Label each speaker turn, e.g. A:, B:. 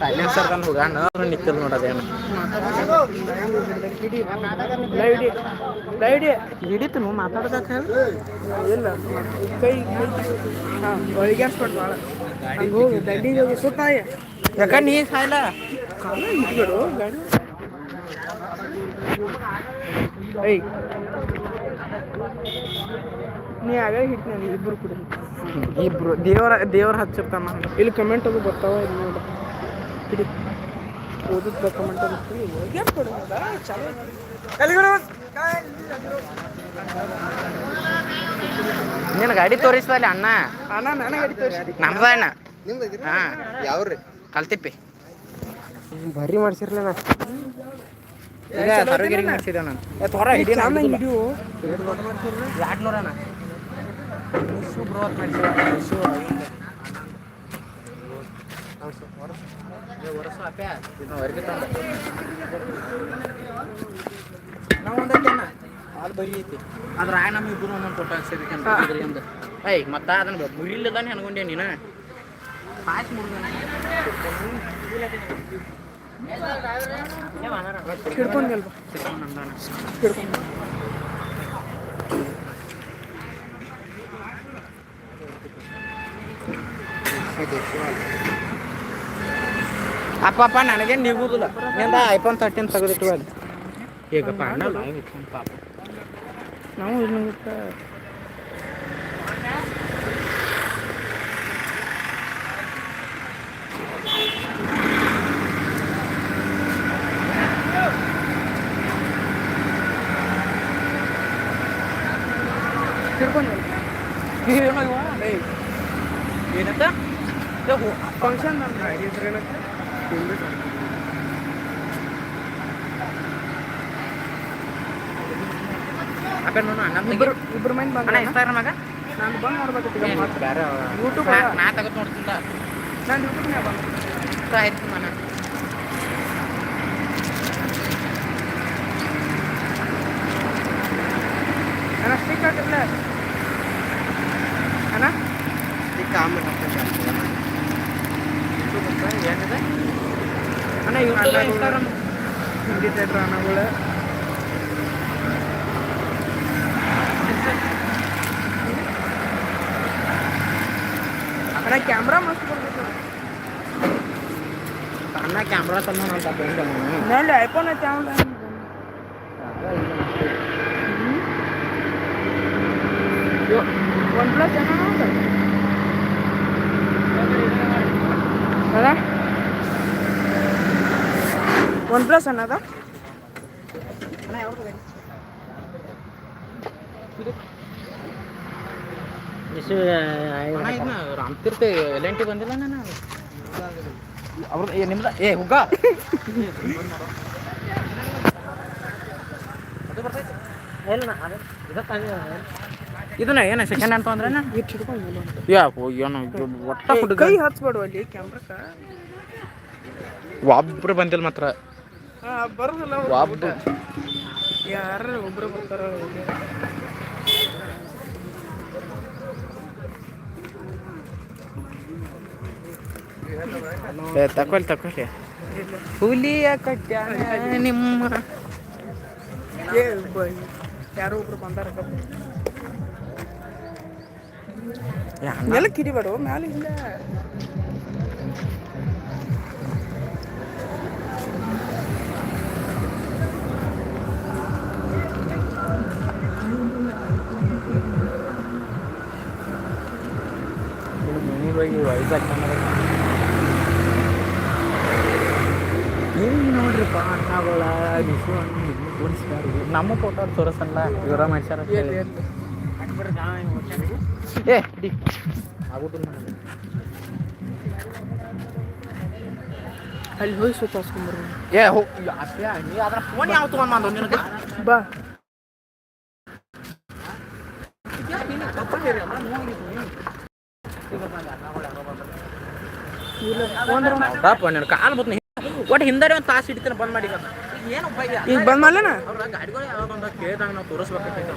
A: Silencer ತಂದು ಹೋಗಾಣ nickel ನೋಡೋದೇನು ಹಿಡಿತು ಮಾತಾಡ್ದಕ್ಕ
B: ಇಲ್ಲ ಕೈ ಹಾಂ ಒಳಗ್ಯಾಸ್ಬಿಟ್ಟು ಭಾಳ ಹಂಗೆ ದಂಡಿಗೆ ಹೋಗಿ ಸುತ್ತಾಯ
A: ಯಾಕ ನೀ ಸಾಯ್ಲ
B: ಕಾಲ ಇಟ್ಬಿಡು ಗಾಡಿ ಏಯ್ ನೀ ಆಗ ಹಿಟ್ ನಾನು ಇಬ್ರು ಕೂಡ
A: ಇಬ್ರು ದೇವರ ದೇವ್ರ ಹಚ್ಚಿರ್ತಾನ
B: ಇಲ್ಲಿ ಕಮೆಂಟ್ ಅದು ಬರ್ತಾವ ಇಲ್ಲಿ ನೋಡು ಹಿಡಿ ಓದಿದ
A: ನಿನ್ನ ಗಾಡಿ ತೋರಿಸ್ತಲ್ಲ ಅಣ್ಣ?
B: ಅಣ್ಣ ನನ್ನ ಗಾಡಿ ತೋರಿಸಿ
A: ನಮ್ದ ಅಣ್ಣ. ಹಾ.
C: ಯಾವ್ರಿ
A: ಕಲ್ತಿಪ್ಪಿ.
C: ಭಾರಿ ಮಾಡ್ಸಿರ್ಲಿಲ್ಲ
A: ಈಗ ತರಗಿರಿ ಮಾಡ್ಸಿದ್ದೇವೆ ನಾನು. ಏ ತೊರ ಹಿಡಿ
B: ಚೆನ್ನಾಗಿ ಹಿಡಿಯು
A: ಎರಡು ನೂರ ಅಣ್ಣ ಇಶು ಬ್ರೋತ್ ಮಾಡಿಸಿದ ಅಣ್ಣ. ಬರಿ ಐತಿ. ಅದ್ರ ಆಯ್ ನಮ್ಮ ಇಬ್ಬರು ಒಂದೊಂದು ಫೋಟೋ ಹಾಕ್ಸಿದಕ್ಕೆ ಅಂದ. ಏಯ್ ಮತ್ತ ಅದನ್ನ ಮುರಿಲಿದ್ದಾನೆ ಅನ್ಕೊಂಡೆ ನೀನು. ಪಾಸ್
B: ಹಿಡ್ಕೊಂಡು
A: ಅಪ್ಪ ಅಪ್ಪ ನನಗೆ ನಿಗುದಿಲ್ಲ ನಿಂದ ಐಫೋನ್ ತರ್ಟೀನ್ ತೆಗೆದಿಟ್ಟು ಅಲ್ಲಿ ಈಗಪ್ಪ ಅಣ್ಣ live ಇಟ್ಕೊಂಡ್ ಪಾಪ
B: ನಾವು ಇನ್ನೊಂದು ಹಿಡ್ಕೊಂಡ್ಗಲ್ವ
A: ಏನೋ ಇವ? ಏಯ್, ಏನಂತ ಏ, ಹೋ-
B: ಫಂಕ್ಷನ್
A: ನೋಡು ಅಣ್ಣ
B: ಇಬ್ರು ಇಬ್ರು ಮೈನ್ ಬಂದ
A: ಇನ್ಸ್ಟಾಗ್ರಾಮಾಗ
B: ನಾನು ಬಂದ್
A: ನೋಡ್ಬೇಕು
B: YouTube
A: ನಾ ತಗೋ ನೋಡ್ತೀನಿ
B: ನಾನು ಯೂಟ್ಯೂಬ್ನಾಗ ಬಂದ.
A: ಆಯ್ತು ಮನ
B: ಅಣ್ಣ ಸ್ಟಿಕ್ ಹಾಕಿರ್ಲ ಅಣ್ಣ
A: ಏನಿದೆ ಅಣ್ಣ ಯೂಟ್ಯೂಬ್ ಇನ್ಸ್ಟಾಗ್ರಾಮ್
B: ಹಿಂದಿ ಥಿಯೇಟ್ರ್ ಅಣ್ಣಗಳು ಅಣ್ಣ ಕ್ಯಾಮ್ರಾ ಮಸ್ತ್ ಬರ್ತೈತೆ
A: ಅಣ್ಣ ಕ್ಯಾಮ್ರಾ ತಂದ ನಾನು ತಗೊಂಡೆ ನಾನು
B: ನಲ್ಲಿ ಐಫೋನ್ ಐತೆ ಅವನ ಒನ್ ಪ್ಲಸ್ ಏನೋ ಅದ ಒನ್ ಪ್ಲಸ್ ಅನ್ನೋದು
A: ಎಲೆಂಟಿ ಬಂದಿಲ್ಲ ನಾನು? ಅವ್ರದ್ದು ಏ ನಿಮ್ದ ಏ ಹುಗ್ಗ ಇದನ್ನ ಏನ ಸೆಕೆಂಡ್ ಅಂತ ಅಂದ್ರೆ
B: ಇಟ್ಟು ಹಿಡ್ಕೊಂಡು
A: ಯಾ ಏನು ಇದು ಒಟ್ಟ ಹುಡುಗ
B: ಕೈ ಹಚ್ಬೇಡು ಅಲ್ಲಿ ಕ್ಯಾಮ್ರಕ್ಕ
A: ಒಬ್ರು ಬಂದಿಲ್ಲ ಮಾತ್ರ.
B: ಬರೋದಿಲ್ಲ
A: ತಕೊಳ್ಳಿ
B: ಯಾರು ಒಬ್ರು ಬರ್ತಾರ
A: ಏ ತಕೊಳಿ ತಕೊಳಿ ಹುಲಿಯ ಕಟ್ಟ ನಿಮ್ಮ.
B: ಯಾರೋ ಒಬ್ರು ಬಂದಾರ
A: ಯಾ, ಮ್ಯಾಲ
B: ನೆಲಕ್ಕೆ ಹಿಡಿಬೇಡು ಮ್ಯಾಲೆ
A: ಹೋಗಿ ವೈಜಾಗ್ ಏನು ನೋಡ್ರಿಪ್ಪ ಅಣ್ಣಗಳ ಬಿಸು ನಮ್ಮ ಫೋಟೋ ತೋರಿಸಲ್ಲ ಇವರ ಹೇಳಿ. ಏ ಡಿ. ಆಗುದಿಲ್ಲ.
B: ಅಲ್ಲಿ ಹೋಗಿ ಸುತ್ತಾಸ್ಕೊಂಬರ್ರಿ
A: ಏ ಹೋ ಅಷ್ಟೇ ನೀ ಅದರ ಫೋನ್ ಯಾವ ತಗೊಂಡ್ ನಿನಗೆ?
B: ಬಾ. ಇಲ್ಲ ಒಂದ್ರ
A: ಪಾಪ ನಿನ್ನ ಕಾಲು ಬತ್ ಒಟ್ಟು ಹಿಂದಾರೆ ಒಂದು ತಾಸು ಹಿಡಿತಾನೆ ಬಂದ್ ಮಾಡಿ ಈಗ.
B: ಬಂದ್ ಮಾಡ್ಲೇನ?
A: ಗಾಡಿಗಳು ಯಾವಾಗ ಬಂದ ಕೇಳಿದಾಗ ನಾವು ತೋರಿಸ್ಬೇಕಾಗ್ತೈತೆ